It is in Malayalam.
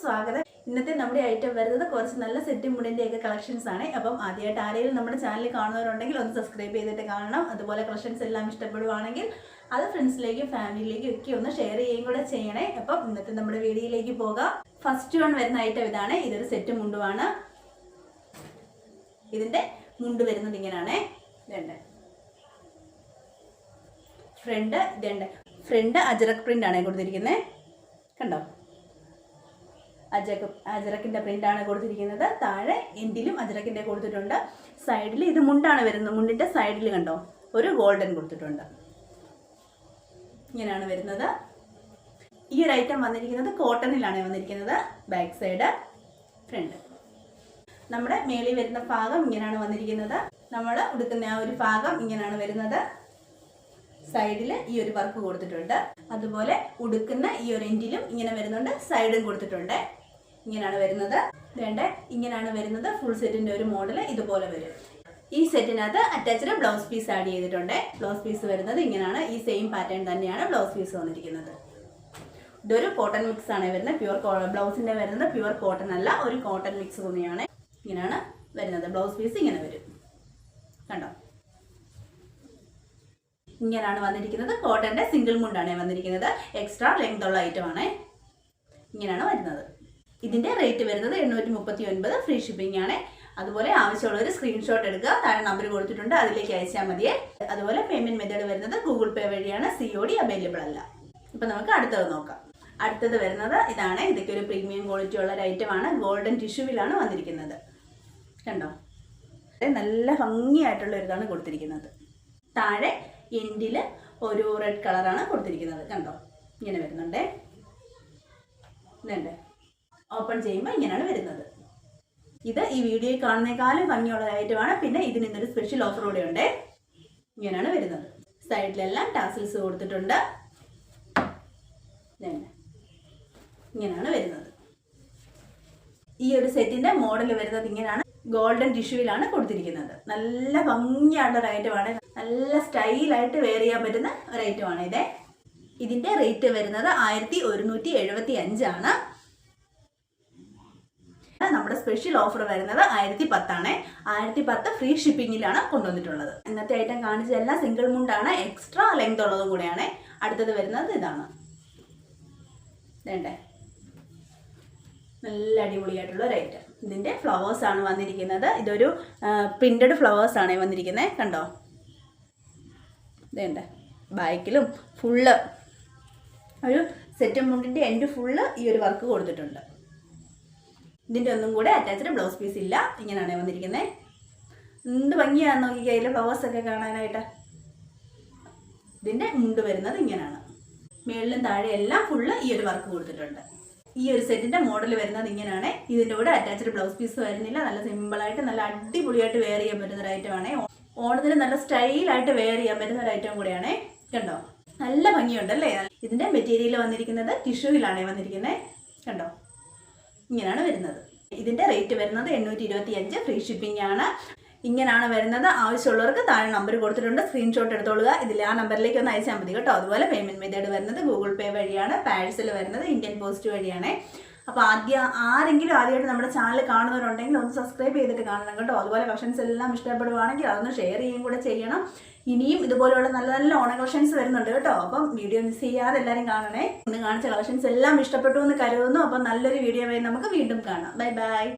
സ്വാഗതം. ഇന്നത്തെ നമ്മുടെ ഐറ്റം വരുന്നത് കുറച്ച് നല്ല സെറ്റും മുടിന്റെ ഒക്കെ കളക്ഷൻസ് ആണ്. അപ്പം ആദ്യമായിട്ട് ആരെങ്കിലും നമ്മുടെ ചാനൽ കാണുന്നവരുണ്ടെങ്കിൽ ഒന്ന് സബ്സ്ക്രൈബ് ചെയ്തിട്ട് കാണണം. അതുപോലെ കളക്ഷൻസ് എല്ലാം ഇഷ്ടപ്പെടുവാണെങ്കിൽ അത് ഫ്രണ്ട്സിലേക്കും ഫാമിലിയിലേക്കും ഒക്കെ ഒന്ന് ഷെയർ ചെയ്യുകയും കൂടെ ചെയ്യണേ. അപ്പം ഇന്നത്തെ നമ്മുടെ വീഡിയോയിലേക്ക് പോകാം. ഫസ്റ്റ് വൺ വരുന്ന ഐറ്റം ഇതാണ്. ഇതൊരു സെറ്റ് മുണ്ടുമാണ് ഇതിന്റെ മുണ്ട് വരുന്നത് ഇങ്ങനെയാണേ രണ്ട് ഫ്രണ്ട് ഇതുണ്ട്. ഫ്രണ്ട് അജറക് പ്രിന്റ് ആണ് കൊടുത്തിരിക്കുന്നത് കണ്ടോ? അജക് അജറക്കിന്റെ പ്രിന്റ് ആണ് കൊടുത്തിരിക്കുന്നത്. താഴെ എൻഡിലും അജറക്കിന്റെ കൊടുത്തിട്ടുണ്ട്. സൈഡിൽ ഇത് മുണ്ടാണ് വരുന്നത്. മുണ്ടിന്റെ സൈഡിൽ കണ്ടോ? ഒരു ഗോൾഡൻ കൊടുത്തിട്ടുണ്ട്. ഇങ്ങനെയാണ് വരുന്നത്. ഈ ഒരു ഐറ്റം വന്നിരിക്കുന്നത് കോട്ടണിലാണ് വന്നിരിക്കുന്നത്. ബാക്ക് സൈഡ് ഫ്രണ്ട് നമ്മുടെ മേളിൽ വരുന്ന ഭാഗം ഇങ്ങനെയാണ് വന്നിരിക്കുന്നത്. നമ്മൾ ഉടുക്കുന്ന ആ ഒരു ഭാഗം ഇങ്ങനെയാണ് വരുന്നത്. സൈഡിൽ ഈ ഒരു വർക്ക് കൊടുത്തിട്ടുണ്ട്. അതുപോലെ ഉടുക്കുന്ന ഈ ഒരു എൻഡിലും ഇങ്ങനെ വരുന്നുണ്ട് സൈഡും കൊടുത്തിട്ടുണ്ട്. ഇങ്ങനെയാണ് വരുന്നത്. വേണ്ട ഇങ്ങനെയാണ് വരുന്നത്. ഫുൾ സെറ്റിന്റെ ഒരു മോഡൽ ഇതുപോലെ വരും. ഈ സെറ്റിനകത്ത് അറ്റാച്ച്ഡ് ബ്ലൗസ് പീസ് ആഡ് ചെയ്തിട്ടുണ്ട്. ബ്ലൗസ് പീസ് വരുന്നത് ഇങ്ങനെയാണ് ഈ സെയിം പാറ്റേൺ തന്നെയാണ് ബ്ലൗസ് പീസ് വന്നിരിക്കുന്നത്. ഇതൊരു കോട്ടൺ മിക്സ് ആണ് വരുന്നത്. പ്യുവർ ബ്ലൗസിന്റെ വരുന്നത് പ്യുവർ കോട്ടൺ അല്ല ഒരു കോട്ടൺ മിക്സ് തുണിയാണ് ഇങ്ങനെയാണ് വരുന്നത്. ബ്ലൗസ് പീസ് ഇങ്ങനെ വരും. കണ്ടോ? ഇങ്ങനെയാണ് വന്നിരിക്കുന്നത്. കോട്ടന്റെ സിംഗിൾ മുണ്ടാണ് വന്നിരിക്കുന്നത്. എക്സ്ട്രാ ലെങ്ത് ഉള്ള ഐറ്റം ആണ്. ഇങ്ങനെയാണ് വരുന്നത്. ഇതിന്റെ റേറ്റ് വരുന്നത് എണ്ണൂറ്റി മുപ്പത്തി ഒൻപത് ഫ്രീ ഷിപ്പിംഗ് ആണ്. അതുപോലെ ആവശ്യമുള്ള ഒരു സ്ക്രീൻഷോട്ട് എടുക്കുക. താഴെ നമ്പർ കൊടുത്തിട്ടുണ്ട്. അതിലേക്ക് അയച്ചാൽ മതിയെ അതുപോലെ പേയ്മെന്റ് മെത്തേഡ് വരുന്നത് ഗൂഗിൾ പേ വഴിയാണ്. സി ഒ ഡി അവൈലബിൾ അല്ല. ഇപ്പൊ നമുക്ക് അടുത്തത് നോക്കാം. അടുത്തത് വരുന്നത് ഇതാണ്. ഇതൊക്കെ ഒരു പ്രീമിയം ക്വാളിറ്റി ഉള്ള ഒരു ഐറ്റം ആണ്. ഗോൾഡൻ ടിഷ്യൂവിലാണ് വന്നിരിക്കുന്നത്. കണ്ടോ? നല്ല ഭംഗിയായിട്ടുള്ള ഒരു ഇതാണ് കൊടുത്തിരിക്കുന്നത്. താഴെ എൻഡിൽ ഒരു റെഡ് കളറാണ് കൊടുത്തിരിക്കുന്നത്. കണ്ടോ? ഇങ്ങനെ വരുന്നുണ്ടേ. ഇതുണ്ട്. ഓപ്പൺ ചെയ്യുമ്പോൾ ഇങ്ങനെയാണ് വരുന്നത്. ഇത് ഈ വീഡിയോയിൽ കാണുന്നേക്കാളും ഭംഗിയുള്ള ഐറ്റമാണ് പിന്നെ ഇതിന് ഇന്നൊരു സ്പെഷ്യൽ ഓഫർ കൂടെ ഉണ്ട് ഇങ്ങനെയാണ് വരുന്നത്. സൈഡിലെല്ലാം ടാസിൽസ് കൊടുത്തിട്ടുണ്ട്. ഇങ്ങനെയാണ് വരുന്നത്. ഈ ഒരു സെറ്റിന്റെ മോഡൽ വരുന്നത് ഇങ്ങനെയാണ് ഗോൾഡൻ ടിഷ്യൂവിലാണ് കൊടുത്തിരിക്കുന്നത്. നല്ല ഭംഗിയുള്ള ഒരു ഐറ്റമാണ് നല്ല സ്റ്റൈലായിട്ട് വെയർ ചെയ്യാൻ പറ്റുന്ന ഒരു ഐറ്റമാണ് ഇത്. ഇതിന്റെ റേറ്റ് വരുന്നത് ആയിരത്തി ഒരുന്നൂറ്റി എഴുപത്തി അഞ്ചാണ് നമ്മുടെ സ്പെഷ്യൽ ഓഫർ വരുന്നത് ആയിരത്തി പത്താണ് ആയിരത്തി പത്ത് ഫ്രീ ഷിപ്പിങ്ങിലാണ് കൊണ്ടുവന്നിട്ടുള്ളത്. ഇന്നത്തെ ഐറ്റം കാണിച്ച എല്ലാ സിംഗിൾ മുണ്ടാണ് എക്സ്ട്രാ ലെങ്ത് ഉള്ളതും കൂടെയാണ്. അടുത്തത് വരുന്നത് ഇതാണ്. വേണ്ടേ നല്ല അടിപൊളിയായിട്ടുള്ള ഒരു ഐറ്റം ഇതിന്റെ ഫ്ലവേഴ്സ് ആണ് വന്നിരിക്കുന്നത്. ഇതൊരു പ്രിന്റഡ് ഫ്ലവേഴ്സ് ആണ് വന്നിരിക്കുന്നത് കണ്ടോ? ഇതേണ്ട? ബാക്കിലും ഫുള്ള് ഒരു സെറ്റ് മുണ്ടിന്റെ എൻഡ് ഫുള്ള് ഈ ഒരു വർക്ക് കൊടുത്തിട്ടുണ്ട്. ഇതിന്റെ ഒന്നും കൂടെ അറ്റാച്ച്ഡ് ബ്ലൗസ് പീസ് ഇല്ല. ഇങ്ങനെയാണ് വന്നിരിക്കുന്നത് എന്ത് ഭംഗിയാണെന്ന് നോക്കി കയ്യിൽ ഫ്ലവേഴ്സ് ഒക്കെ കാണാനായിട്ട്. ഇതിന്റെ മുണ്ട് വരുന്നത് ഇങ്ങനെയാണ് മേളിലും താഴെ എല്ലാം ഫുള്ള് ഈ ഒരു വർക്ക് കൊടുത്തിട്ടുണ്ട്. ഈ ഒരു സെറ്റിന്റെ മോഡൽ വരുന്നത് ഇങ്ങനെയാണ്. ഇതിന്റെ കൂടെ അറ്റാച്ച്ഡ് ബ്ലൗസ് പീസ് വരുന്നില്ല. നല്ല സിമ്പിൾ ആയിട്ട് നല്ല അടിപൊളിയായിട്ട് വെയർ ചെയ്യാൻ പറ്റുന്ന ഒരു ഐറ്റം ആണ്. ഓണത്തിന് നല്ല സ്റ്റൈലായിട്ട് വെയർ ചെയ്യാൻ പറ്റുന്ന ഒരു ഐറ്റം കൂടിയാണ്. കണ്ടോ? നല്ല ഭംഗിയുണ്ട് അല്ലേ? ഇതിന്റെ മെറ്റീരിയൽ വന്നിരിക്കുന്നത് ടിഷ്യൂവിലാണ് വന്നിരിക്കുന്നത് കണ്ടോ? ഇങ്ങനെയാണ് വരുന്നത്. ഇതിന്റെ റേറ്റ് വരുന്നത് എണ്ണൂറ്റി ഇരുപത്തി അഞ്ച് ഫ്രീ ഷിപ്പിംഗ് ആണ്. ഇങ്ങനെയാണ് വരുന്നത്. ആവശ്യമുള്ളവർക്ക് താഴെ നമ്പർ കൊടുത്തിട്ടുണ്ട്. സ്ക്രീൻഷോട്ട് എടുത്തോളുക. ഇതിൽ ആ നമ്പറിലേക്ക് ഒന്ന് അയച്ചാൽ മതി കേട്ടോ. അതുപോലെ പേയ്മെന്റ് മെത്തേഡ് വരുന്നത് ഗൂഗിൾ പേ വഴിയാണ്. പാഴ്സൽ വരുന്നത് ഇന്ത്യൻ പോസ്റ്റ് വഴിയാണ്. അപ്പോൾ ആദ്യം ആരെങ്കിലും ആദ്യമായിട്ട് നമ്മുടെ ചാനൽ കാണുന്നവരുണ്ടെങ്കിൽ ഒന്ന് സബ്സ്ക്രൈബ് ചെയ്തിട്ട് കാണണം കേട്ടോ. അതുപോലെ കളക്ഷൻസ് എല്ലാം ഇഷ്ടപ്പെടുവാണെങ്കിൽ അതൊന്ന് ഷെയർ ചെയ്യുകയും കൂടെ ചെയ്യണം. ഇനിയും ഇതുപോലെയുള്ള നല്ല നല്ല ഓണ കളക്ഷൻസ് വരുന്നുണ്ട് കേട്ടോ. അപ്പം വീഡിയോ മിസ് ചെയ്യാതെ എല്ലാവരും കാണണേ. ഒന്ന് കാണിച്ച കളക്ഷൻസ് എല്ലാം ഇഷ്ടപ്പെട്ടു എന്ന് കരുതുന്നു. അപ്പം നല്ലൊരു വീഡിയോ വഴി നമുക്ക് വീണ്ടും കാണാം. Bye bye